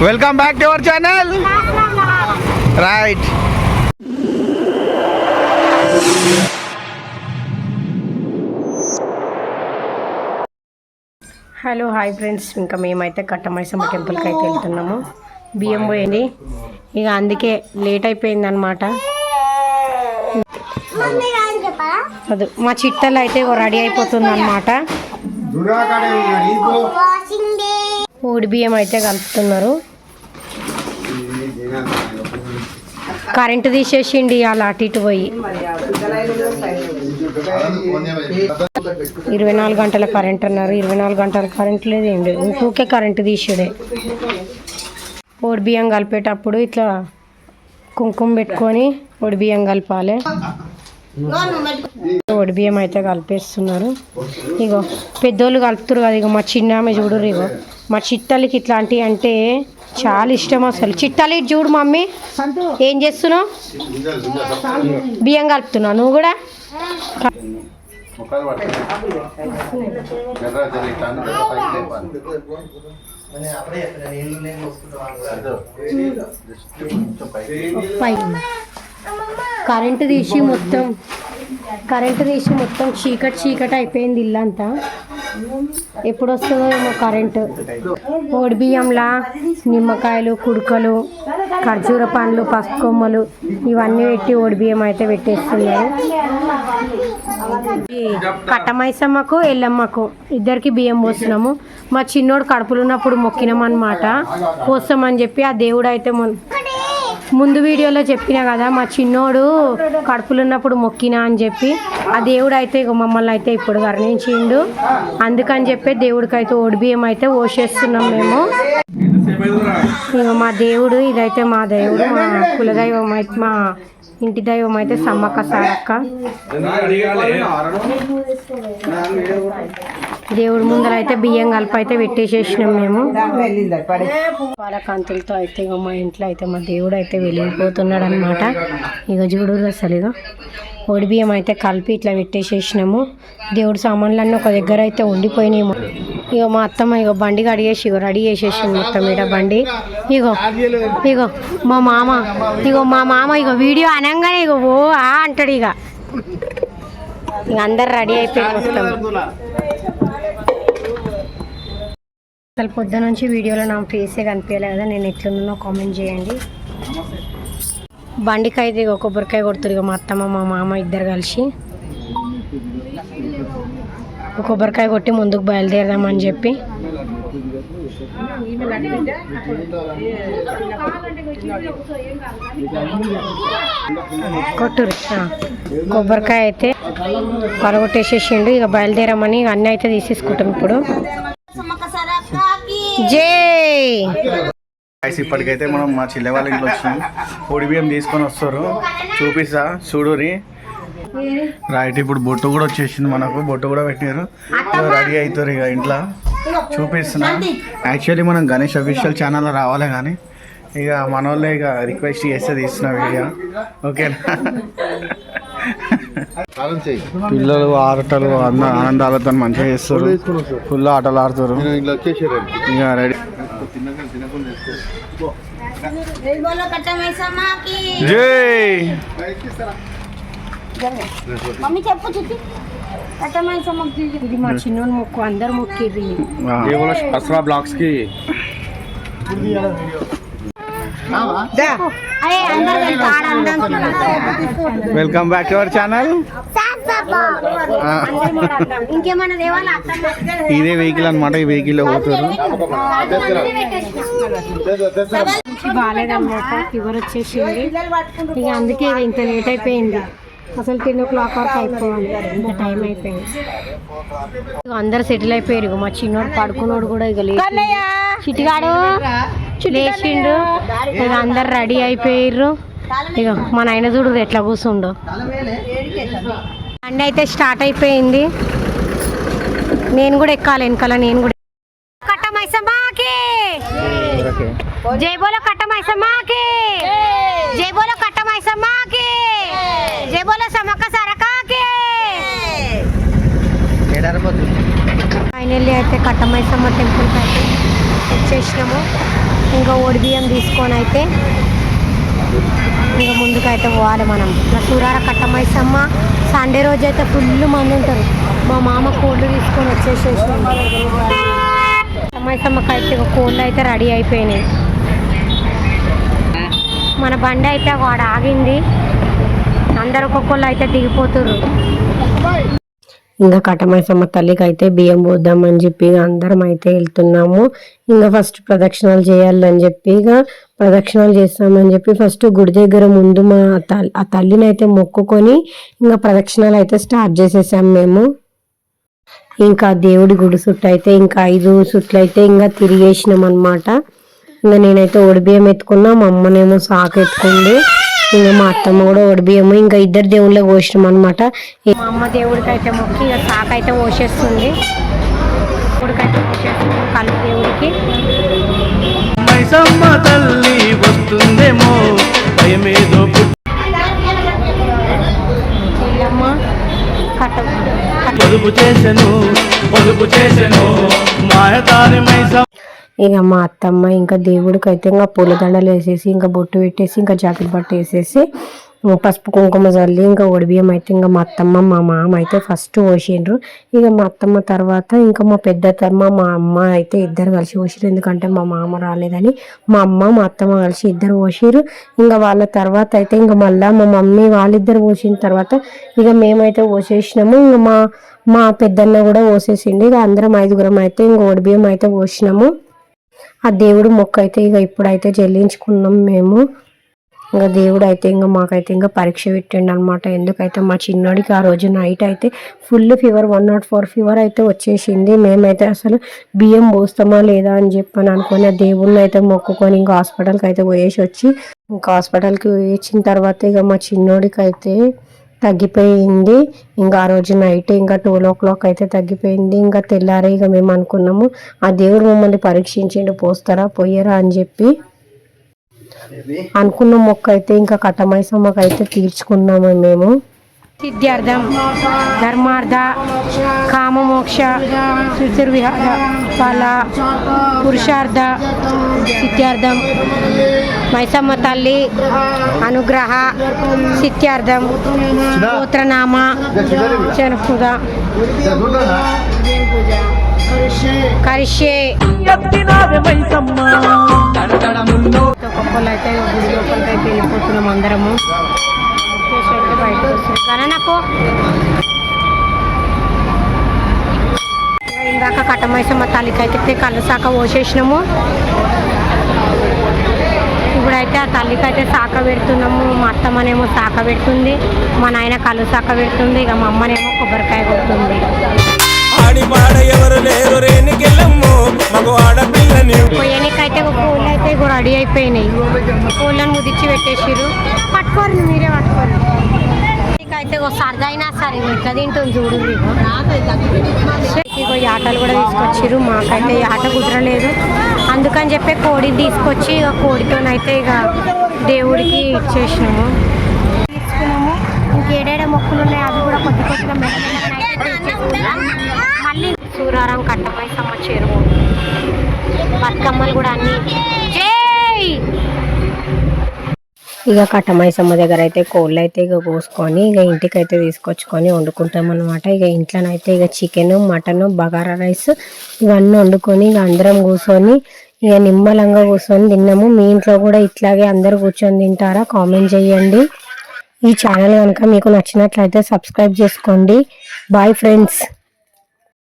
Welcome back to our channel right hello hi friends ఇంకా మేమైతే కట్టమైసమ్మ టెంపుల్కి అయితే వెళ్తున్నాము. బియ్యం పోయింది. ఇక అందుకే లేట్ అయిపోయింది అనమాట అది మా చిట్టలు అయితే రెడీ అయిపోతుంది అనమాట ఊడి బియ్యం అయితే కలుపుతున్నారు. కరెంటు తీసేసిండి అలా అటు ఇటు పోయి. ఇరవై నాలుగు గంటల కరెంట్ అన్నారు. ఇరవై నాలుగు గంటల కరెంట్ లేదు ఏం లేదు ఊకే కరెంటు తీసేదే. ఓడి బియ్యం కలిపేటప్పుడు ఇట్లా కుంకుమ పెట్టుకొని ఒడి బియ్యం కలపాలి. ఒడి బియ్యం అయితే కలిపేస్తున్నారు. ఇగో పెద్దోళ్ళు కలుపుతారు కదా ఇగో మా చిన్న ఆమె చూడరు ఇగో. మా చిట్టలకి ఇట్లాంటివి అంటే చాలా ఇష్టం అసలు. చిట్టాలు చూడు మమ్మీ. ఏం చేస్తున్నావు? బియ్యం కలుపుతున్నావు. నువ్వు కూడా? కరెంటు తీసి మొత్తం కరెంటు తీసి మొత్తం చీకటి చీకటి అయిపోయింది ఇల్లంతా. ఎప్పుడు వస్తుందో ఏమో కరెంటు. ఓడి బియ్యంలా నిమ్మకాయలు కుడుకలు ఖర్జూర పండ్లు పసుపు కొమ్మలు ఇవన్నీ పెట్టి ఓడి బియ్యం అయితే పెట్టేస్తున్నారు. కట్టమైసమ్మకు ఎల్లమ్మకు ఇద్దరికి బియ్యం పోస్తున్నాము. మా చిన్నోడు కడుపులున్నప్పుడు ఉన్నప్పుడు మొక్కినాం అనమాట పోస్తామని చెప్పి ఆ దేవుడు అయితే ముందు వీడియోలో చెప్పిన కదా మా చిన్నోడు కడుపులో ఉన్నప్పుడు మొక్కినా అని చెప్పి ఆ దేవుడు అయితే ఇక మమ్మల్ని అయితే ఇప్పుడు కరుణించిండు. అందుకని చెప్పి దేవుడికి అయితే ఓడి బియ్యం అయితే ఓసేస్తున్నాం మేము. ఇక మా దేవుడు ఇదైతే మా దేవుడు మా కులదైవం అయితే మా ఇంటి దైవం అయితే సమ్మక్క సారక్క. దేవుడి ముందర అయితే బియ్యం కలిపి అయితే పెట్టేసేసినాం మేము. పాలకాంతులతో అయితే ఇక మా ఇంట్లో అయితే మా దేవుడు అయితే వెళ్ళిపోతున్నాడు అనమాట ఇక చూడు అసలు ఇక ఒడి బియ్యం అయితే కలిపి ఇట్లా పెట్టేసేసినాము. దేవుడి సామాన్లన్నీ ఒక దగ్గర అయితే ఉండిపోయినాము ఇక మా అత్తమ్మ ఇక బండి కడిగేసి ఇగో రెడీ చేసేసింది మొత్తం ఇక బండి. ఇగో ఇగో మా మామ ఇగో మా మామ ఇగో వీడియో అనగానే ఇగో ఓ ఆ అంటాడు ఇక ఇక అందరు రెడీ అయిపోయి మొత్తం. అసలు పొద్దు నుంచి వీడియోలో నా ఫేసే కనిపించలే కదా నేను ఎట్లున్నానో కామెంట్ చేయండి. బండికాయ అయితే ఇక కొబ్బరికాయ కొడుతురు ఇక మా అత్తమ్మ మా మామ ఇద్దరు కలిసి. కొబ్బరికాయ కొట్టి ముందుకు బయలుదేరదామని చెప్పి. కొట్టురు కొబ్బరికాయ అయితే పరగొట్టేసేసిండు ఇక బయలుదేరమని ఇక అన్నీ అయితే తీసేసుకుంటాం ఇప్పుడు. జై. ఇప్పటికైతే మనం మా చెల్లె వాళ్ళ ఇంట్లో వచ్చినాం. పొడి బియ్యం తీసుకొని వస్తారు. చూపిస్తా చూడురి రైట్ ఇప్పుడు బొట్టు కూడా వచ్చేసింది మనకు. బొట్టు కూడా పెట్టారు రెడీ అవుతారు ఇక ఇంట్లో. చూపిస్తున్నా. యాక్చువల్లీ మనం గణేష్ అఫీషియల్ ఛానల్లో రావాలి కానీ ఇక మన వాళ్ళే ఇక రిక్వెస్ట్ చేస్తే తీస్తున్నాం ఇక ఓకేనా పిల్లలు ఆటలు అన్న ఆనందాలతో మంచిగా చేస్తారు. ఫుల్ ఆటలు ఆడుతారు. ఇక రెడీ. జై. మమ్మీ చెప్పు చుట్టి. కట్టమైసమ్మకి ఇది మా చిన్నోని మొక్కు అందరు మొక్కిర్రి. అస్రా బ్లాక్స్కి అరే అందరు తెలుసు ఆడ అందరం welcome back to our channel. ఇంకేమన్నా దేవాలా ఇదే వెహికల్ అనమాట ఈ వెహికల్ పోతారు. బాగాలేదన్నమాట ఫీవర్ వచ్చేసింది. ఇక అందుకే ఇక ఇంత లేట్ అయిపోయింది. అసలు టెన్ ఓ క్లాక్ వరకు అయిపోవాలి. ఇంత టైం అయిపోయింది. అందరు సెటిల్ అయిపోయారు. ఇక మా చిన్నోడు పడుకున్నోడు కూడా ఇక లేచి చిటిగాడు లేచిండు. ఇక అందరు రెడీ అయిపోయారు ఇక మా నాయన చూడు ఎట్లా కూర్చుండో బండి అయితే స్టార్ట్ అయిపోయింది. నేను కూడా ఎక్కాలి వెనకాల నేను కూడా కట్టమైసమ్మాకి జై బోలో కట్టమైసమ్మాకి జై బోలో కట్టమైసమ్మాకి జై బోలో సమక్క సరకాకి! ఫైనల్లీ అయితే కట్టమైసమ్మ టెంపుల్కి అయితే వచ్చేసినాము. ఇంకా ఓడి బియ్యం తీసుకొని అయితే ఇంకా ముందుకైతే పోవాలి మనం. నా సూరార కట్టమైసమ్మ సండే రోజు అయితే ఫుల్ మంది ఉంటారు. మా మామ కోళ్ళు తీసుకొని వచ్చేసేసి కట్టమైసమ్మకి అయితే ఒక కోళ్ళు అయితే రెడీ అయిపోయినాయి. మన బండి అయితే వాడు ఆగింది. అందరు ఒక్కొక్కళ్ళు అయితే దిగిపోతుర్రు. ఇంకా కటమైసమ్మ తల్లికి అయితే బియ్యం పోద్దామని చెప్పి అందరం అయితే వెళ్తున్నాము. ఇంకా ఫస్ట్ ప్రదక్షిణాలు చేయాలని చెప్పి ఇక ప్రదక్షిణాలు చేస్తామని చెప్పి ఫస్ట్ గుడి దగ్గర ముందు మా తల్లి ఆ తల్లిని అయితే మొక్కుకొని ఇంకా ప్రదక్షిణాలు అయితే స్టార్ట్ చేసేసాము మేము. ఇంకా దేవుడి గుడి సుట్టు అయితే ఇంకా ఐదు సుట్లు అయితే ఇంకా తిరిగేసినాం అనమాట ఇంకా నేనైతే ఒడిబియ్యం ఎత్తుకున్నా మా అమ్మనేమో సాకు ఎత్తుకుంది ఇంకా మా అత్తమ్మ కూడా ఒడిబియ్యము ఇంకా ఇద్దరు దేవుళ్ళకి పోసినాం అనమాట మా అమ్మ దేవుడికి అయితే మొక్కి ఇక సాకు అయితే పోసేస్తుంది. దేవుడికైతే పోసేస్తుంది కళ్ళు దేవుడికి. తల్లి వస్తుందేమో భయమేదో పొదుపు చేసెను పొదుపు చేసెను. మాయదారి ఇక మా అత్తమ్మ ఇంకా దేవుడికి అయితే ఇంకా పూలదండలు వేసేసి ఇంకా బొట్టు పెట్టేసి ఇంకా జాకెట్ బట్ట వేసేసి పసుపు కుంకుమ చల్లి ఇంకా ఒడిబియ్యం అయితే ఇంకా మా అత్తమ్మ మా మామ అయితే ఫస్ట్ పోసిండ్రు. ఇక మా అత్తమ్మ తర్వాత ఇంకా మా పెద్ద అత్తమ్మ మా అమ్మ అయితే ఇద్దరు కలిసి పోసిరు ఎందుకంటే మా మామ రాలేదని మా అమ్మ మా అత్తమ్మ కలిసి ఇద్దరు పోసిరు ఇంకా వాళ్ళ తర్వాత అయితే ఇంకా మళ్ళా మా మమ్మీ వాళ్ళిద్దరు పోసిన తర్వాత ఇక మేమైతే పోసేసినాము. ఇంకా మా మా పెద్దన్న కూడా పోసేసిండు. ఇక అందరం ఐదుగురం అయితే ఇంకా ఒడిబియ్యం అయితే పోసినాము. ఆ దేవుడు మొక్క అయితే ఇక ఇప్పుడైతే చెల్లించుకున్నాం మేము. ఇంకా దేవుడు అయితే ఇంకా మాకైతే ఇంకా పరీక్ష పెట్టండి అనమాట ఎందుకైతే మా చిన్నోడికి ఆ రోజు నైట్ అయితే full fever one nought four fever అయితే వచ్చేసింది. మేమైతే అసలు బియ్యం పోస్తామా లేదా అని చెప్పని అనుకుని ఆ దేవుడిని అయితే మొక్కుకొని ఇంకా హాస్పిటల్కి అయితే పోయేసి వచ్చి ఇంకా హాస్పిటల్కి వచ్చిన తర్వాత ఇక మా చిన్నోడికి అయితే తగ్గిపోయింది. ఇంకా ఆ రోజు నైట్ ఇంకా ట్వెల్వ్ ఓ క్లాక్ అయితే తగ్గిపోయింది. ఇంకా తెల్లారే ఇక మేము అనుకున్నాము ఆ దేవుడు మమ్మల్ని పరీక్షించిండు పోస్తారా పోయారా అని చెప్పి అనుకున్న మొక్క అయితే ఇంకా కట్టమైసమ్మకి అయితే తీర్చుకున్నాము మేము. సిద్ధార్థం ధర్మార్థ కామమోక్ష శుచిర్విహార ఫల పురుషార్థ సిద్ధార్థం మైసమ్మ తల్లి అనుగ్రహ సిత్యార్థం గోత్రనామ జనపుద కరిషే మైసమ్మ కట్టమైసమ్మ తల్లికి అయితే కళ్ళు శాఖ పోసేసినాము ఇప్పుడైతే ఆ తల్లికి అయితే శాఖ పెడుతున్నాము మా అత్తమ్మనేమో శాఖ పెడుతుంది మా నాయన కళ్ళు శాఖ పెడుతుంది ఇక మా అమ్మనేమో కొబ్బరికాయ కొడుతుంది పొయ్యనికైతే ఒక కోళ్ళు అయితే రెడీ అయిపోయినాయి కోళ్ళని ముదిచ్చి పట్టుకోరు ఓ ఒక సరదైనా సరే ఇగో ఇట్లా తింటుంది చూడు ఇగో. ఈ ఆటలు కూడా తీసుకొచ్చారు మాకైతే ఈ ఆట కుదరలేదు. అందుకని చెప్పి కోడిని తీసుకొచ్చి ఇక కోడితోనైతే ఇక దేవుడికి ఇచ్చేసినాము. తీసుకున్నాము. ఇంకేడేడ మొక్కులు ఉన్నాయి అవి కూడా కొద్ది కొద్దిగా మళ్ళీ సూరారం కట్టపై సమ్మ చెరువు బతుకమ్మలు కూడా అన్నీ జై ఇక కట్టమైసమ్మ దగ్గర అయితే కోళ్ళు అయితే ఇక కోసుకొని ఇక ఇంటికి అయితే తీసుకొచ్చుకొని వండుకుంటాం అనమాట ఇక ఇంట్లోనైతే ఇక చికెన్ మటన్ బగారా రైస్ ఇవన్నీ వండుకొని ఇక అందరం కూర్చొని ఇక నిమ్మలంగా కూర్చొని తిన్నాము. మీ ఇంట్లో కూడా ఇట్లాగే అందరు కూర్చొని తింటారా? కామెంట్ చేయండి. ఈ ఛానల్ కనుక మీకు నచ్చినట్లయితే సబ్స్క్రైబ్ చేసుకోండి. Bye friends.